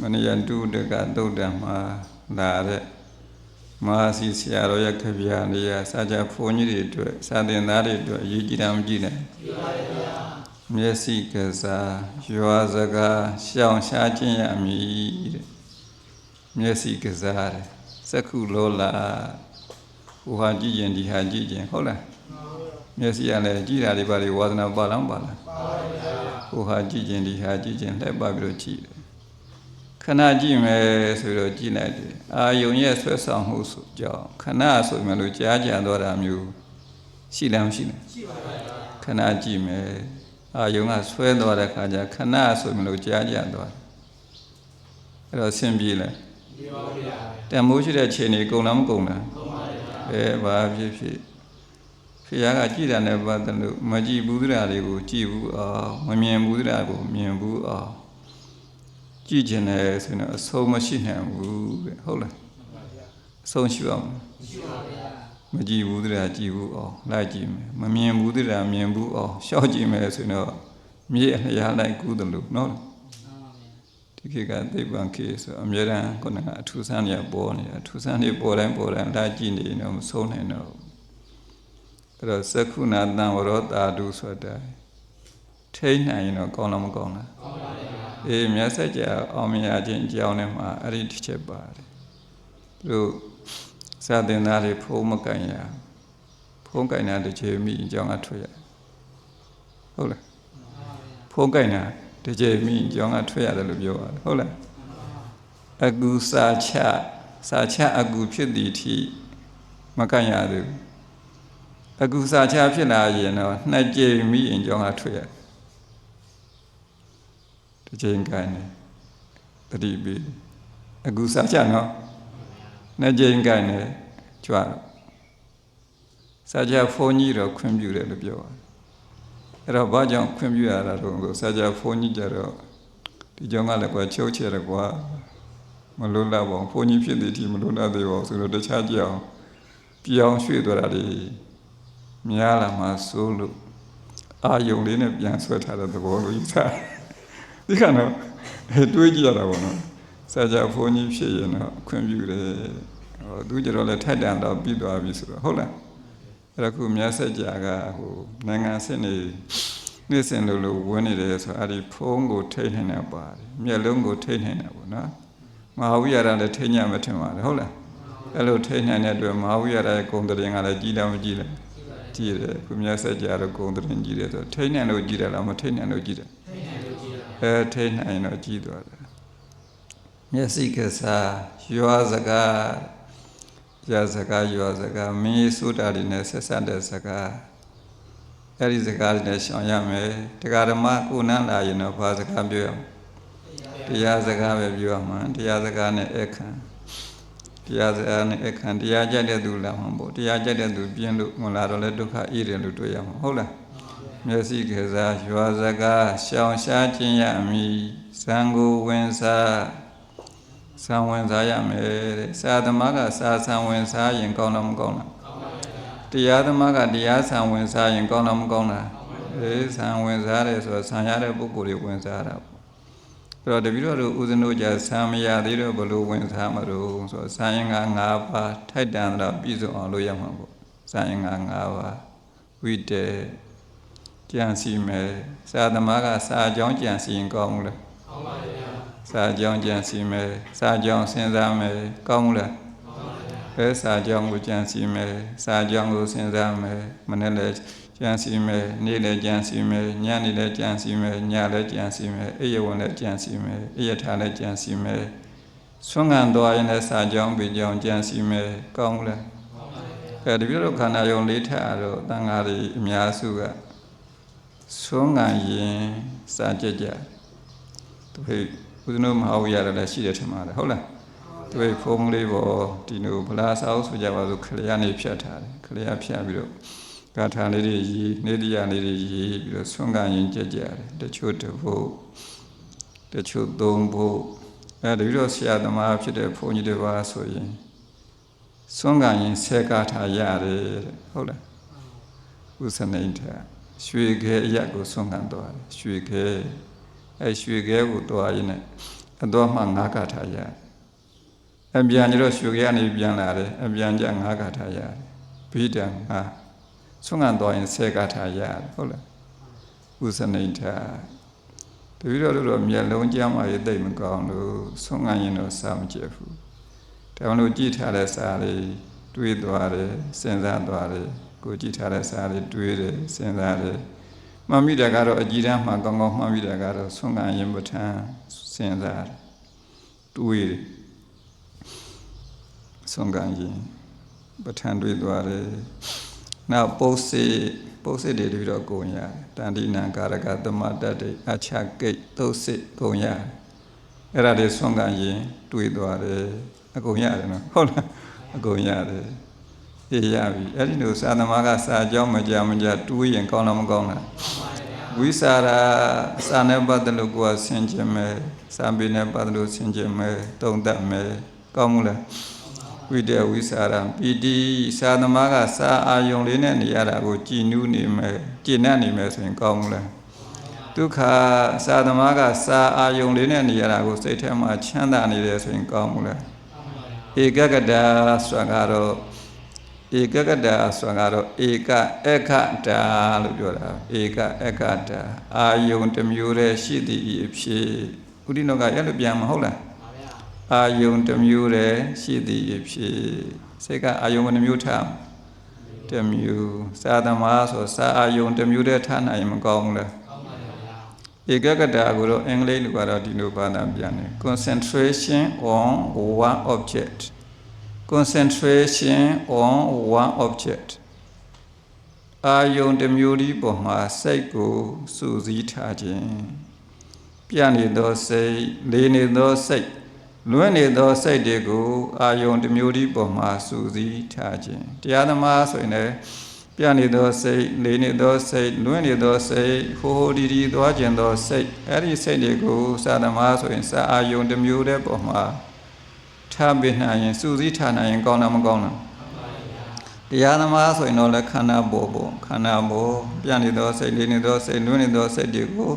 မနယတုတကသုတ်တံမှာလာတဲ့မဟာစီဆရာတော်ရဲ့ခဗျာနေရာစာကြဘုန်းကြီးတွေအတွက်စာသင်သားတွေအတွက်အရေးကြီးတာမကြည့်နဲ့မျက်စိကစားရွာစကားရှောင်ရှားခြင်းရမည်တဲ့မျက်စိကစားတဲ့စက္ခုလောလာဟိုဟာကြည့်ရင်ဒီဟာကြည့်ရင်ဟုတ်လားမျက်စိကလည်းကြည့်တာတွေပါလေဝါသနာပါလားပါလားဟိုဟာကြည့်ရင်ဒီဟာကြည့်ရင်လှည့်ပတ်ပြီးတော့ကြည့်တယ်ခ ဏကြည့်မယ်ဆိုတော့ကြည့်လိုက်တယ်အာယုံရဲ့ဆွဲဆောင်မှုဆိုကြောင့်ခဏဆိုမှလို့ကြားကြတော့တာမျိုးရှိလားမရှိလားရှိပါပါခဏကြည့်မယ်အာယုံကဆွဲသွားတဲ့ခါကျခဏဆိုမှလို့ကြားကြတော့အဲ့တော့ဆင်ပြေလားပြေပါဗျာတန်မိုးရှိတဲ့ခြေနေကုန်လားမကုန်လားကုန်ပါဗျာအဲဘာဖြစ်ဖြစ်ဖခင်ကကြည်တာနဲ့ပတ်သက်လို့မကြည်ဘူးသရာတွေကိုကြည်ဘူးအောင်မမြင်ဘူးသရာကိုမြင်ဘူးအောင် ကြည်ကျင်တယ်ဆိုရင်အဆုံးမရှိနိုင်ဘူးတဲ့ဟုတ်လားအဆုံးရှိပါမလားမရှိပါဗျာမကြည်ဘူးသရာကြည်ဘူးအောင်လိုက်ကြည့်မယ်မမြင်ဘူးသရာမြင်ဘူးအောင်ရှောက်ကြည့်မယ်ဆိုရင်တော့မြေအလျားလိုက်ကူးတယ်လို့နော်ဒီခေတ်ကသိပ္ပံခေတ်ဆိုအများရန်ခုနကအထူးဆန်းနေပေါ်နေတာအထူးဆန်းနေပေါ်တိုင်းပေါ်တိုင်းလိုက်ကြည့်နေရင်တော့မဆုံးနိုင်တော့ဘူးအဲ့တော့သက္ခုနာတံဝရောတာတုဆိုတာထိတ်နိုင်ရင်တော့ကောင်းလားမကောင်းလားကောင်းပါဗျာ အေးမြတ်ဆက်ကြအောင်မြင်ခြင်းအကြောင်းနဲ့မှာအဲ့ဒီတစ်ချက်ပါတယ်သူတို့စာသင်သားတွေဖုံးမကန်ရဖုံးကန်တာတစ်ချိန်မိအကြောင်းအထွက်ရဟုတ်လားဖုံးကန်တာတစ်ချိန်မိအကြောင်းအထွက်ရတယ်လို့ပြောပါတယ်ဟုတ်လားအကူစာချစာချအကူဖြစ်သည်ထိမကန်ရသေးဘူးအကူစာချဖြစ်လာရင်တော့နှစ်ကြိမ်မိရင်ကြောင်းကထွက်ရတ စ်ကြိမ်ကိုင်းတယ်တတိပိအကူစာချနော်နှစ်ကြိမ်ကိုင်းတယ်ကြွားတော့စာချဖုန်းကြီးတော့ခွင့်ပြုတယ်လို့ပြောပါတယ်အဲ့တော့ဘာကြောင့်ခွင့်ပြုရတာတော့ဆိုစာချဖုန်းကြီးကြတော့ဒီကြောင့်ကလည်းကွာချုပ်ချယ်တယ်ကွာမလွတ်လပ်ပါဘူးဘုန်းကြီးဖြစ်သည်ဒီမလွတ်လပ်သေးပါဘူးဆိုတော့တခြားကြအောင်ပြောင်းရွှေ့သွားတာလေများလာမှစိုးလို့အာယုံလေးနဲ့ပြန်ဆွဲထားတဲ့သဘောလိုယူဆ ဒီကနော်တွေးကြည့်ရတာပေါ့နော်စာကြဘုန်းကြီးဖြစ်ရင်တော့ခွင့်ပြုတယ်ဟောသူကြတော့လည်းထိုက်တန်တော့ပြီးသွားပြီဆိုတော့ဟုတ်လားအဲ့ဒါခုမြတ်ဆက်ကြာကဟိုနိုင်ငံစစ်နေနေ့စဉ်လိုလိုဝင်နေတယ်ဆိုအဲ့ဒီဖုံးကိုထိတ်နေတာပါတယ်မျက်လုံးကိုထိတ်နေတာပေါ့နော်မဟာဝိရဒလည်းထိတ်ညမထင်ပါဘူးဟုတ်လားအဲ့လိုထိတ်နေတဲ့အတွက်မဟာဝိရဒရဲ့ဂုံတရင်ကလည်းကြီးတယ်မကြီးလဲကြည့်တယ်ခုမြတ်ဆက်ကြတော့ဂုံတရင်ကြီးတယ်ဆိုထိတ်နိုင်လို့ကြီးတယ်လားမထိတ်နိုင်လို့ကြီးတယ်ထိတ်နိုင်လို့ကြီးတယ် အဲထိတ်နိုင်တော့ကြီးသွားတယ်မျက်စိကစားရွာစကားရစကားရွာစကားမင်းစုတာတွေနဲ့ဆက်ဆက်တဲ့စကားအဲ့ဒီစကားတွေနဲ့ရှောင်ရမယ်တရားဓမ္မကိုနန်းလာရင်တော့ဘာစကားပြောရမလဲတရားစကားပဲပြောရမှာတရားစကားနဲ့အခန့်တရားစကားနဲ့အခန့်တရားကြတဲ့သူလာမှာပေါ့တရားကြတဲ့သူပြင်းလို့မလာတော့လဲဒုက္ခဣတယ်လို့တွေ့ရမှာဟုတ်လား မျက်စိကစားရွာစကားရှောင်ရှားခြင်းရမည်ဇံကိုဝင်စားဆံဝင်စားရမယ်တဲ့စာသမားကစာဆံဝင်စားရင်ကောင်းလားမကောင်းလားကောင်းပါဘူးတရားသမားကတရားဆံဝင်စားရင်ကောင်းလားမကောင်းလားအေးဆံဝင်စားတယ်ဆိုတော့ဆံရတဲ့ပုဂ္ဂိုလ်တွေဝင်စားတာပေါ့ဆိုတော့တပည့်တော်တို့ဦးဇင်းတို့ကြာဆံမရသေးတော့ဘလို့ဝင်စားမလို့ဆိုတော့ဆံရင်က၅ပါးထိုက်တန်တော့ပြည့်စုံအောင်လုပ်ရမှာပေါ့ဆံရင်က၅ပါးဝိတေ ကြံစီမယ်စာသမားကစာအကြောင်းကြံစီရင်ကောင်းဘူးလားကောင်းပါရဲ့ဗျာစာအကြောင်းကြံစီမယ်စာအကြောင်းစဉ်းစားမယ်ကောင်းဘူးလားကောင်းပါရဲ့အဲစာအကြောင်းကိုကြံစီမယ်စာအကြောင်းကိုစဉ်းစားမယ်မနေ့လည်းကြံစီမယ်နေ့လည်းကြံစီမယ်ညနေလည်းကြံစီမယ်ညလည်းကြံစီမယ်အိယဝင်လည်းကြံစီမယ်အိယထားလည်းကြံစီမယ်ဆွမ်းခံသွားရင်လည်းစာကြောင်းပေကြောင်းကြံစီမယ်ကောင်းဘူးလားကောင်းပါရဲ့အဲဒီလိုခန္ဓာယုံလေးထက်တော့တန်ဃာတွေအများစုက ဆွမ်းခံရင်စာကြကြသူဟိဦးဇနုမဟာဝိရလည်းရှိတယ်ထင်ပါတယ်ဟုတ်လားသူဟိဖုံးလေးပေါ်ဒီလိုဗလာစာအုပ်ဆိုကြပါစို့ခလျာနေဖြတ်ထားတယ်ခလျာဖြတ်ပြီးတော့ဂါထာလေးတွေရေးနေတိယလေးတွေရေးပြီးတော့ဆွမ်းခံရင်ကြကြတယ်တချို့တဖို့တချို့သုံးဖို့အဲဒီတော့ဆရာသမားဖြစ်တဲ့ဘုန်းကြီးတွေပါဆိုရင်ဆွမ်းခံရင်ဆဲကားထားရတယ်တဲ့ဟုတ်လားဥစ္စနိဋ္ဌ ရွှေခဲအရက်ကိုဆွမ်းခံသွားတယ်ရွှေခဲအဲရွှေခဲကိုသွားရင်းနဲ့အတော်မှ၅ကထာရတယ်အပြန်ကျတော့ရွှေကြကနေပြန်လာတယ်အပြန်ကျ၅ကထာရတယ်ဘိဒံ၅ဆုံးခံသွားရင်၁၀ကထာရတယ်ဟုတ်လားဥစနိဋ္ဌာတပည့်တော်တို့တော့မျက်လုံးကြမ်းမှရေးသိမ့်မကောင်းလို့ဆုံးခံရင်တော့စာမကျက်ဘူးဒါမှမဟုတ်ကြည့်ထားတဲ့စာလေးတွေးသွားတယ်စဉ်းစားသွားတယ် ကိုကြည့်ထားတဲ့စာလေးတွေးတယ်စဉ်းစားတယ်မှတ်မိတာကတော့အကြည့်တမ်းမှကောင်းကောင်းမှတ်မိတာကတော့ဆုံးခံရင်ပဋ္ဌာန်းစဉ်းစားတယ်တွေးတယ်ဆုံးခံရင်ပဋ္ဌာန်းတွေးသွားတယ်နောက်ပုတ်စေပုတ်စေတွေပြီးတော့ကိုင်ရတယ်တန်တိနံကာရကသမတတ္တိအချကိတ်သုတ်စေကိုင်ရတယ်အဲ့ဒါတွေဆုံးခံရင်တွေးသွားတယ်အကုန်ရတယ်နော်ဟုတ်လားအကုန်ရတယ် အေးရပြီအဲ့ဒီလိုသာသမားကစာကြောင်းမကြမကြတွေးရင်ကောင်းတော့မကောင်းလားဝိစာရာစာနဲ့ပတ်သက်လို့ကိုယ်ကဆင်ခြင်မယ်စာပေနဲ့ပတ်သက်လို့ဆင်ခြင်မယ်တုံ့တက်မယ်ကောင်းမှုလားဝိတ္တဝိစာရံပီတိသာသမားကစာအာယုံလေးနဲ့နေရတာကိုကြည်နူးနေမယ်ကြည်နပ်နေမယ်ဆိုရင်ကောင်းမှုလားဒုက္ခသာသမားကစာအာယုံလေးနဲ့နေရတာကိုစိတ်ထဲမှာချမ်းသာနေတယ်ဆိုရင်ကောင်းမှုလားဧကကတဆိုတာကတော့ ဧကကတဆိုတာကတော့ဧကအခတာလို့ပြောတာဧကအခတာအာယုံတစ်မျိုးတည်းရှိသည်ဤအဖြစ်ဥဒိနောကအဲ့လိုပြန်မဟုတ်လားအာယုံတစ်မျိုးတည်းရှိသည်အဖြစ်စိတ်ကအာယုံဘယ်နှမျိုးထားတစ်မျိုးစာသမားဆိုစာအာယုံတစ်မျိုးတည်းထားနိုင်ရင်မကောင်းဘူးလားဧကကတာကိုတော့အင်္ဂလိပ်လိုကတော့ဒီလိုဘာသာပြန်တယ် concentration on one object concentration on one object အာယုံတစ်မျိုးဒီပေါ်မှာစိတ်ကိုစူးစီးထားခြင်းပြနေသောစိတ်လေးနေသောစိတ်လွင့်နေသောစိတ်တွေကို အာယုံတစ်မျိုးဒီပေါ်မှာစူးစီးထားခြင်းတရားသမားဆိုရင်လည်းပြနေသောစိတ်လေးနေသောစိတ်လွင့်နေသောစိတ်ဟိုဟိုဒီဒီသွားခြင်းသောစိတ်အဲ့ဒီစိတ်တွေကိုစာသမားဆိုရင်စာအာယုံတစ်မျိုးတဲ့ပေါ်မှာ ထားပေးနိုင်ရင်စူးစီးထားနိုင်ရင်ကောင်းတာမကောင်းလားတရားသမားဆိုရင်တော့လည်းခန္ဓာပေါ်ပေါ်ခန္ဓာပေါ်ပြနေသောစိတ်လေးနေသောစိတ်လွင့်နေသောစိတ်တွေကို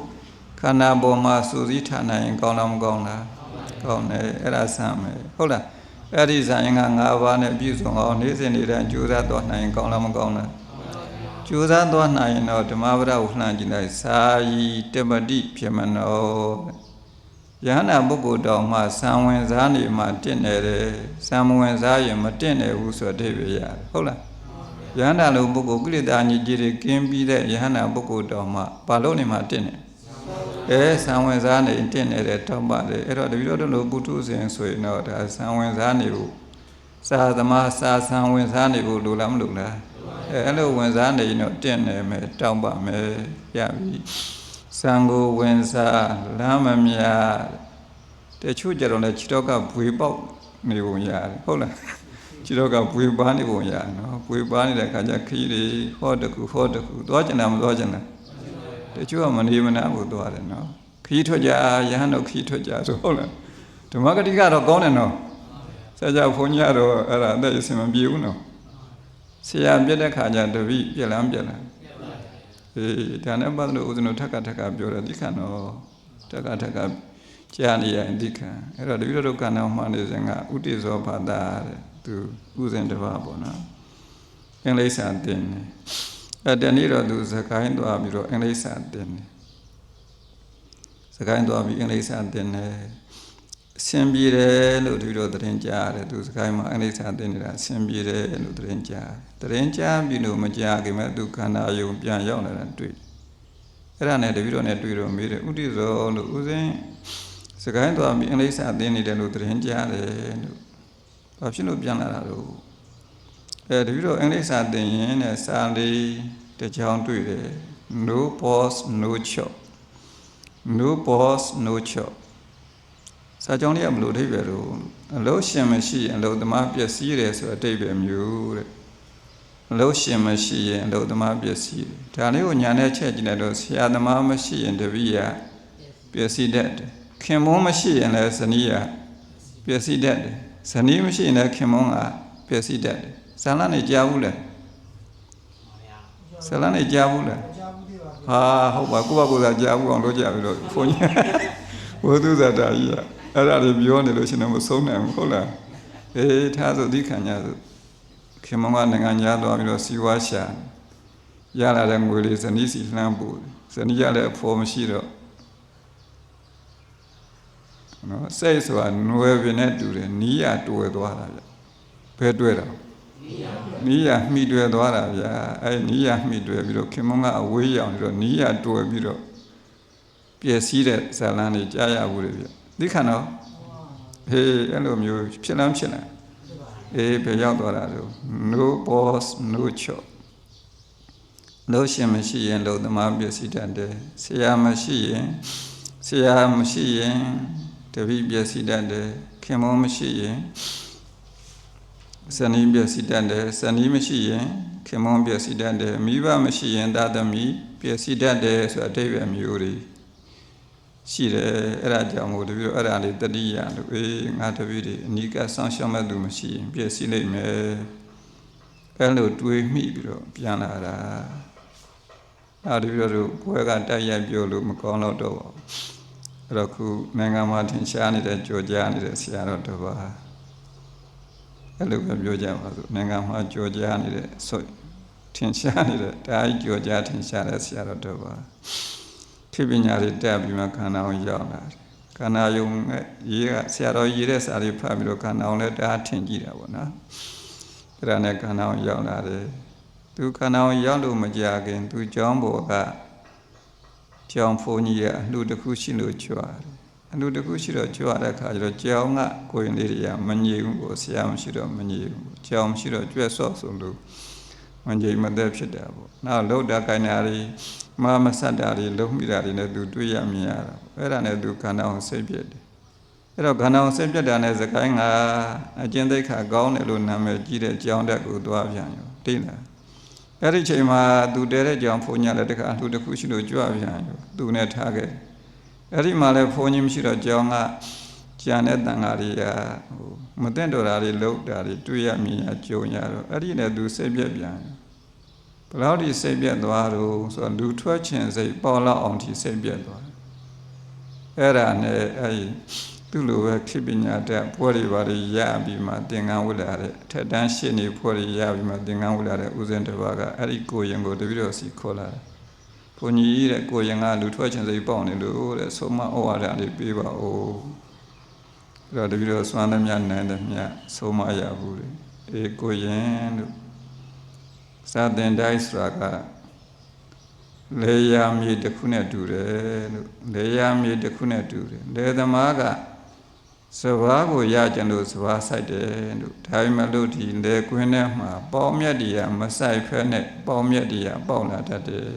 ခန္ဓာပေါ်မှာစူးစီးထားနိုင်ရင်ကောင်းလားမကောင်းလားကောင်းတယ်အဲ့ဒါဆမ်းမယ်ဟုတ်လားအဲ့ဒီဇာရင်က၅ပါးနဲ့ပြည့်စုံအောင်နေ့စဉ်နေ့တိုင်းကြိုးစားသွားနိုင်ရင်ကောင်းလားမကောင်းလားကြိုးစားသွားနိုင်ရင်တော့ဓမ္မပဒကိုလှမ်းကြည့်လိုက်စာယီတမတိဖြစ်မနော ယဟနာပုဂ္ဂိုလ်တော်မှသံဝင်စားနေမှတင့်နေတယ်သံမဝင်စားရင်မတင့်နေဘူးဆိုတဲ့အဓိပ္ပာယ်ရတယ်ဟုတ်လားယဟနာလိုပုဂ္ဂိုလ်ကိလေသာညစ်ကြေးတွေကင်းပြီးတဲ့ယဟနာပုဂ္ဂိုလ်တော်မှဘာလို့နေမှတင့်နေအဲသံဝင်စားနေတင့်နေတဲ့တောင်းပါတယ်အဲ့တော့တပည့်တော်တို့လိုပုထုဇဉ်ဆိုရင်တော့ဒါသံဝင်စားနေဖို့စာသမားစာသံဝင်စားနေဖို့လိုလားမလိုလားအဲအဲ့လိုဝင်စားနေရင်တော့တင့်နေမယ်တောင်းပါမယ်ရပြီ စံကိုဝင်စားလမ်းမမြတချို့ကြတော့လည်းခြေတော့ကဘွေပေါက်နေပုံရတယ်ဟုတ်လားခြေတော့ကဘွေပါနေပုံရတယ်နော်ဘွေပါနေတဲ့ခါကျခီးတွေဟောတကူဟောတကူသွားကျင်တာမသွားကျင်တာတချို့ကမနေမနာဘူးသွားတယ်နော်ခီးထွက်ကြရဟန်းတို့ခီးထွက်ကြဆိုဟုတ်လားဓမ္မဂတိကတော့ကောင်းတယ်နော်ဆရာဘုန်းကြီးကတော့အဲ့ဒါအသက်အစင်မပြေဘူးနော်ဆရာပြက်တဲ့ခါကျတပိပြက်လန်းပြက်လန်း အေးဒါနဲ့ပတ်လို့ဦးဇင်းတို့ထက်ကထက်ကပြောတယ်ဒီခါတော့ထက်ကထက်ကကြာနေရင်ဒီခါအဲ့တော့တပိတို့ကံတော်မှနေစဉ်ကဥတည်ဇောဘာသာတဲ့သူဥစဉ်တစ်ပါးပေါ့နော်အင်္ဂလိပ်စာသင်တယ်အဲ့တနေ့တော့သူစကိုင်းသွားပြီးတော့အင်္ဂလိပ်စာသင်တယ်စကိုင်းသွားပြီးအင်္ဂလိပ်စာသင်တယ် အဆင်ပြေတယ်လို့ဒီလိုသတင်းကြားတယ်သူစကိုင်းမှာအင်္ဂလိပ်စာသင်နေတာအဆင်ပြေတယ်လို့သတင်းကြားသတင်းကြားပြီးလို့မကြားခင်မဲ့သူခန္ဓာယုံပြန်ရောက်လာတာတွေ့အဲ့ဒါနဲ့တပည့်တော်နဲ့တွေ့တော့မေးတယ်ဥဒိဇောလို့ဥစဉ်စကိုင်းသွားပြီးအင်္ဂလိပ်စာသင်နေတယ်လို့သတင်းကြားတယ်လို့ဘာဖြစ်လို့ပြန်လာတာလို့အဲတပည့်တော်အင်္ဂလိပ်စာသင်ရင်တဲ့စာလေးတစ်ချောင်းတွေ့တယ် no boss no chop no boss no chop စာကြောင်းလေးကဘလို့အဓိပ္ပာယ်တော့အလို့ရှင်မရှိရင်အလို့သမားပျက်စီးတယ်ဆိုအဓိပ္ပာယ်မျိုးတဲ့အလို့ရှင်မရှိရင်အလို့သမားပျက်စီးတယ်ဒါလေးကိုညာနဲ့ချက်ကြည့်လိုက်တော့ဆရာသမားမရှိရင်တပည့်ရပျက်စီးတတ်တယ်ခင်မုန်းမရှိရင်လည်းဇနီးရပျက်စီးတတ်တယ်ဇနီးမရှိရင်လည်းခင်မုန်းကပျက်စီးတတ်တယ်ဇာလနဲ့ကြားဘူးလေဇာလနဲ့ကြားဘူးလေဟာဟုတ်ပါကိုယ့်ဘာကိုယ်သာကြားဘူးအောင်လုပ်ကြပြီလို့ဘုန်းကြီးဘုသူဇာတာကြီးက အဲ့ဒါတွေပြောနေလို့ရှင်တော့မဆုံးနိုင်ဘူးဟုတ်လားအေးထားဆိုဒီခံညာဆိုခင်မောင်ကနိုင်ငံညာသွားပြီးတော့စီဝါရှာရလာတဲ့ငွေလေးဇနီးစီလှမ်းပို့ဇနီးရတဲ့အဖို့မရှိတော့နော်စိတ်ဆိုတာနွယ်ပင်နဲ့တူတယ်နီးရတွေ့သွားတာဗျဘယ်တွေ့တာနီးရမှီတွေ့သွားတာဗျအဲနီးရမှီတွေ့ပြီးတော့ခင်မောင်ကအဝေးရောက်ပြီးတော့နီးရတွေ့ပြီးတော့ပျက်စီးတဲ့ဇာလန်းတွေကြားရဘူးလေဗျ ဒီခါတော့ဟေးအဲ့လိုမျိုးဖြစ်လန်းဖြစ်လန်းအေးဘယ်ရောက်သွားတာလို့ no boss no chop လို့ရှင်မရှိရင်လို့သမားပျက်စီးတတ်တယ်ဆရာမရှိရင်ဆရာမရှိရင်တပည့်ပျက်စီးတတ်တယ်ခင်မောမရှိရင်ဇနီးပျက်စီးတတ်တယ်ဇနီးမရှိရင်ခင်မောပျက်စီးတတ်တယ်မိဘမရှိရင်သာသမီပျက်စီးတတ်တယ်ဆိုအတိတ်ပဲမျိုးတွေ ရှိတယ်အဲ့ဒါကြောင့်မို့တပည့်တို့အဲ့ဒါလေးတတိယလို့အေးငါတပည့်တွေအနိကဆောင်းရှောက်မဲ့သူမရှိရင်ပျက်စီးလိမ့်မယ်အဲ့လိုတွေးမိပြီးတော့ပြန်လာတာအဲ့ဒီလိုတို့ဘွဲကတိုက်ရိုက်ပြောလို့မကောင်းတော့တော့ပါဘူးအဲ့တော့ခုနိုင်ငံမှာထင်ရှားနေတဲ့ကြော်ကြားနေတဲ့ဆရာတော်တစ်ပါးအဲ့လိုပဲပြောကြပါစို့နိုင်ငံမှာကြော်ကြားနေတဲ့ဆိုထင်ရှားနေတဲ့တားကြီးကြော်ကြားထင်ရှားတဲ့ဆရာတော်တစ်ပါး ခေပညာတွေတက်ပြီးမှခန္ဓာအောင်ရောက်လာတယ်ခန္ဓာယုံနဲ့ရေးကဆရာတော်ရေးတဲ့စာတွေဖတ်ပြီးတော့ခန္ဓာအောင်လည်းတအားထင်ကြည့်တာပေါ့နော်အဲ့ဒါနဲ့ခန္ဓာအောင်ရောက်လာတယ်သူခန္ဓာအောင်ရောက်လို့မကြခင်သူကြောင်းဘောကကြောင်းဖုန်ကြီးရဲ့အလှတစ်ခုရှိလို့ကြွားတယ်အလှတစ်ခုရှိတော့ကြွားတဲ့အခါကျတော့ကြောင်းကကိုရင်လေးတွေကမငြိမ်ဘူးပေါ့ဆရာမရှိတော့မငြိမ်ဘူးကြောင်းမရှိတော့ကြွက်ဆော့ဆိုလို့မငြိမ်မသက်ဖြစ်တာပေါ့နောက်လှုပ်တာကိုင်းတာတွေ မမဆက်တာတွေလုံးမိတာတွေနဲ့သူတွေ့ရမြင်ရတာအဲ့ဒါနဲ့သူခန္ဓာအောင်စိတ်ပြည့်တယ်အဲ့တော့ခန္ဓာအောင်စိတ်ပြတ်တာနဲ့သခိုင်းကအကျဉ်သိက္ခာကောင်းတယ်လို့နာမည်ကြီးတဲ့ကြောင်းတက်ကိုသွားပြန်ရောတိလားအဲ့ဒီချိန်မှာသူတဲတဲ့ကြောင်ဖုန်ညာလည်းတခါလူတစ်ခုရှိလို့ကြွပြန်ရောသူနဲ့ထားခဲ့အဲ့ဒီမှာလည်းဖုန်ကြီးမရှိတော့ကြောင်ကကြံတဲ့တန်ဃာတွေကဟိုမသိတော်တာတွေလောက်တာတွေတွေ့ရမြင်ရကြုံရတော့အဲ့ဒီနဲ့သူစိတ်ပြက်ပြန်ရော ဘယ်လောက်ဒီစိတ်ပြက်သွားတော့ဆိုတော့လူထွက်ခြင်းစိတ်ပေါ်လောက်အောင်ဒီစိတ်ပြက်သွားအဲ့ဒါနဲ့အဲ့ဒီသူ့လိုပဲခေပညာတက်ပွဲတွေပါတွေရပြီးမှသင်္ကန်းဝတ်လာတဲ့ထက်တန်းရှင်းနေပွဲတွေရပြီးမှသင်္ကန်းဝတ်လာတဲ့ဦးဇင်းတစ်ပါးကအဲ့ဒီကိုရင်ကိုတပည့်တော်စီခေါ်လာတယ်ဘုန်းကြီးတဲ့ကိုရင်ကလူထွက်ခြင်းစိတ်ပေါက်နေလို့တဲ့ဆုံးမဩဝါဒလေးပေးပါဦးအဲ့တော့တပည့်တော်စွမ်းသမျှနိုင်သမျှဆုံးမရဘူးလေအေးကိုရင်တို့ သာသင်တိုင်းဆိုတာကလေယာမြေတစ်ခုနဲ့တူတယ်လို့လေယာမြေတစ်ခုနဲ့တူတယ်လေသမားကစဘာကိုရကြလို့စဘာဆိုင်တယ်လို့ဒါပေမဲ့လို့ဒီလေကွင်းထဲမှာပေါမြက်တွေကမဆိုင်ဖဲနဲ့ပေါမြက်တွေကပေါက်လာတတ်တယ်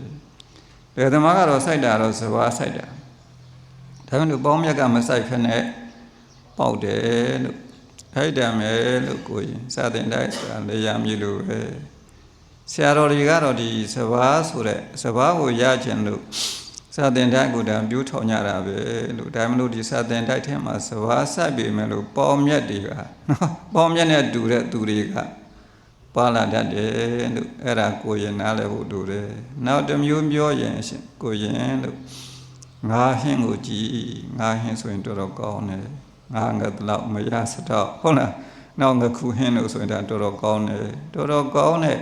လေသမားကတော့စိုက်တာတော့စဘာစိုက်တာဒါပေမဲ့လို့ပေါမြက်ကမဆိုင်ဖဲနဲ့ပေါက်တယ်လို့အဲ့ဒါမယ်လို့ကိုရင်စာတင်တိုင်းဆိုတာလေယာမြေလို့ပဲ ဆရာတော်တွေကတော့ဒီစဘာဆိုတဲ့စဘာကိုရခြင်းလို့စာသင်တိုက်ကိုတံပြိုးထောင်ကြတာပဲလို့ဒါမှမဟုတ်ဒီစာသင်တိုက်ထဲမှာစဘာဆက်ပြီမဲ့လို့ပေါမြက်တွေကနော်ပေါမြက်နဲ့တူတဲ့သူတွေကပါလာတတ်တယ်လို့အဲ့ဒါကိုရင်နားလည်းဖို့တူတယ်နောက်တစ်မျိုးပြောရင်ရှင်ကိုရင်လို့ငါဟင်းကိုကြည်ငါဟင်းဆိုရင်တော်တော်ကောင်းတယ်ငါငါတော့မရစတော့ဟုတ်လားနောက်ငါခုဟင်းလို့ဆိုရင်ဒါတော်တော်ကောင်းတယ်တော်တော်ကောင်းတဲ့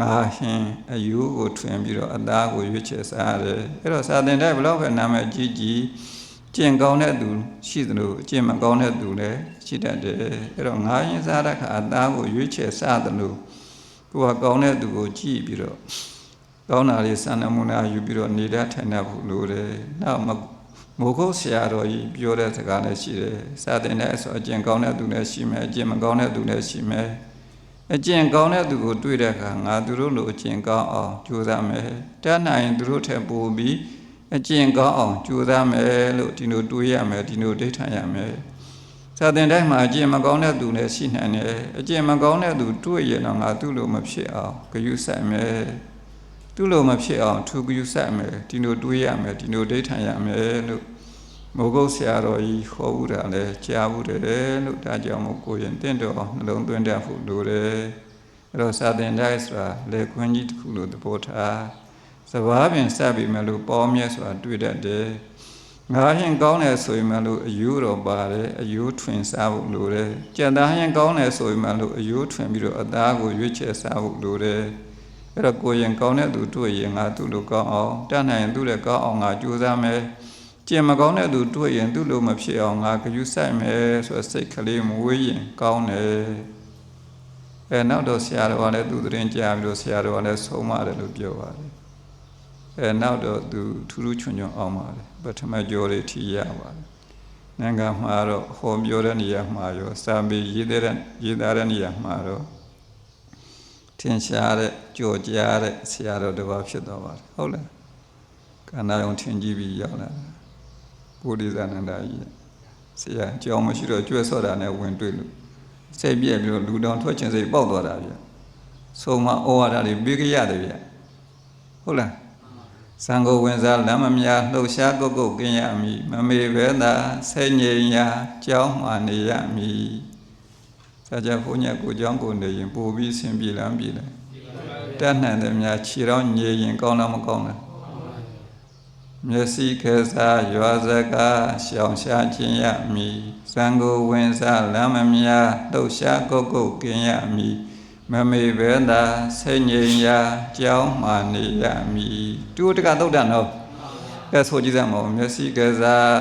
ငါဟင်းအယူကိုထွင်ပြီးတော့အသားကိုရွေးချယ်စားတယ်အဲ့တော့စာသင်တဲ့ဘလောက်ပဲနာမည်ကြီးကြီးကျင့်ကောင်းတဲ့သူရှိသလိုအကျင့်မကောင်းတဲ့သူလည်းရှိတတ်တယ်အဲ့တော့ငါဟင်းစားတဲ့ခါအသားကိုရွေးချယ်စားသလိုကိုကကောင်းတဲ့သူကိုကြည့်ပြီးတော့ကောင်းတာလေးစံနမူနာယူပြီးတော့နေတတ်ထိုင်တတ်ဖို့လိုတယ်နောက်မိုးကုတ်ဆရာတော်ကြီးပြောတဲ့စကားလည်းရှိတယ်စာသင်တဲ့ဆိုအကျင့်ကောင်းတဲ့သူလည်းရှိမယ်အကျင့်မကောင်းတဲ့သူလည်းရှိမယ် အကျင့်ကောင်းတဲ့သူကိုတွေ့တဲ့အခါငါသူတို့လိုအကျင့်ကောင်းအောင်ကြိုးစားမယ်တတ်နိုင်သူတို့ထက်ပိုပြီးအကျင့်ကောင်းအောင်ကြိုးစားမယ်လို့ဒီလိုတွေးရမယ်ဒီလိုဒိဋ္ဌာန်ရမယ်စာသင်တိုင်းမှာအကျင့်မကောင်းတဲ့သူလည်းရှိနိုင်တယ်အကျင့်မကောင်းတဲ့သူတွေ့ရင်တော့ငါသူ့လိုမဖြစ်အောင်ဂရုစိုက်မယ်သူ့လိုမဖြစ်အောင်ထူဂရုစိုက်မယ်ဒီလိုတွေးရမယ်ဒီလိုဒိဋ္ဌာန်ရမယ်လို့ မိုးကုတ်ဆရာတော်ကြီးခေါ်ဦးတာလဲကြားဘူးတယ်လို့ဒါကြောင့်မို့ကိုရင်တင့်တော်နှလုံးသွင်းတတ်ဖို့လိုတယ်အဲ့တော့စာသင်တိုင်းဆိုတာလေခွင်းကြီးတစ်ခုလို့သဘောထားစဘာပင်စပ်ပြီးမလို့ပေါမြဲဆိုတာတွေ့တတ်တယ်ငါဟရင်ကောင်းတယ်ဆိုရင်မလို့အယူတော့ပါတယ်အယူထွင်စားဖို့လိုတယ်ကြံသားဟရင်ကောင်းတယ်ဆိုရင်မလို့အယူထွင်ပြီးတော့အသားကိုရွေးချယ်စားဖို့လိုတယ်အဲ့တော့ကိုယ်ရင်ကောင်းတဲ့သူတွေ့ရင်ငါသူ့လိုကောင်းအောင်တတ်နိုင်ရင်သူ့လည်းကောင်းအောင်ငါကြိုးစားမယ် ကြင်မကောင်းတဲ့သူတွေ့ရင်သူ့လိုမဖြစ်အောင်ငါကြူးဆိုင်မယ်ဆိုတော့စိတ်ကလေးမဝေးရင်ကောင်းတယ်အဲနောက်တော့ဆရာတော်ကလည်းသူသတင်းကြားပြီးတော့ဆရာတော်ကလည်းဆုံးမတယ်လို့ပြောပါတယ်အဲနောက်တော့သူထူးထူးချွန်ချွန်အောင်ပါတယ်ပထမကြောလေးထီရပါတယ်နိုင်ငံမှာတော့ဟောပြောတဲ့နေရာမှာရောစာပေရေးတဲ့ရေးသားတဲ့နေရာမှာတော့ထင်ရှားတဲ့ကြော်ကြားတဲ့ဆရာတော်တစ်ပါးဖြစ်သွားပါတယ်ဟုတ်လားကန္နာယုံထင်ကြည့်ပြီးရောက်လာတာ ဘုဒ္ဓဇာနန္ဒာကြီးဆရာအကြောင်းမရှိတော့ကျွဲဆော့တာနဲ့ဝင်တွေ့လို့စိတ်ပြည့်ပြီးတော့လူတောင်ထွက်ခြင်းစိတ်ပေါက်သွားတာဗျဆုံးမဩဝါဒတွေပြီးကြရတယ်ဗျဟုတ်လားသံဃေဝင်စားလမ်းမများလှုပ်ရှားကုတ်ကုတ်ကင်းရမည်မမေဘဲသာဆဲငြိမ်ရာကြောင်းမှနေရမည်စကြဘုန်းကြီးကိုကြောင်းကိုနေရင်ပို့ပြီးဆင်ပြေလမ်းပြေတယ်တတ်နိုင်တယ်များခြေတော်ညေရင်ကောင်းလားမကောင်းလား မျက်စိခဲစားရွာစကားရှောင်ရှားခြင်းရမည်သံဃေဝင်စားလမ်းမများလှုပ်ရှားကုတ်ကုတ်ကင်းရမည်မမေဘဲသာဆဲငြိမ်ရာကြောင်းမှနေရမည်တူတကသုတ်တန်တော့ကဲဆိုကြည့်စမ်းမအောင်မျက်စိကစား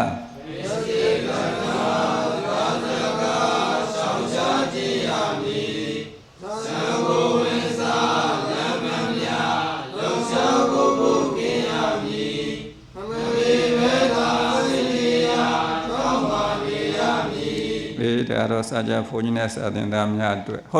ဒါတော့စာကြဘုန်းကြီးနဲ့စာသင်သားများအတွက်ဟုတ်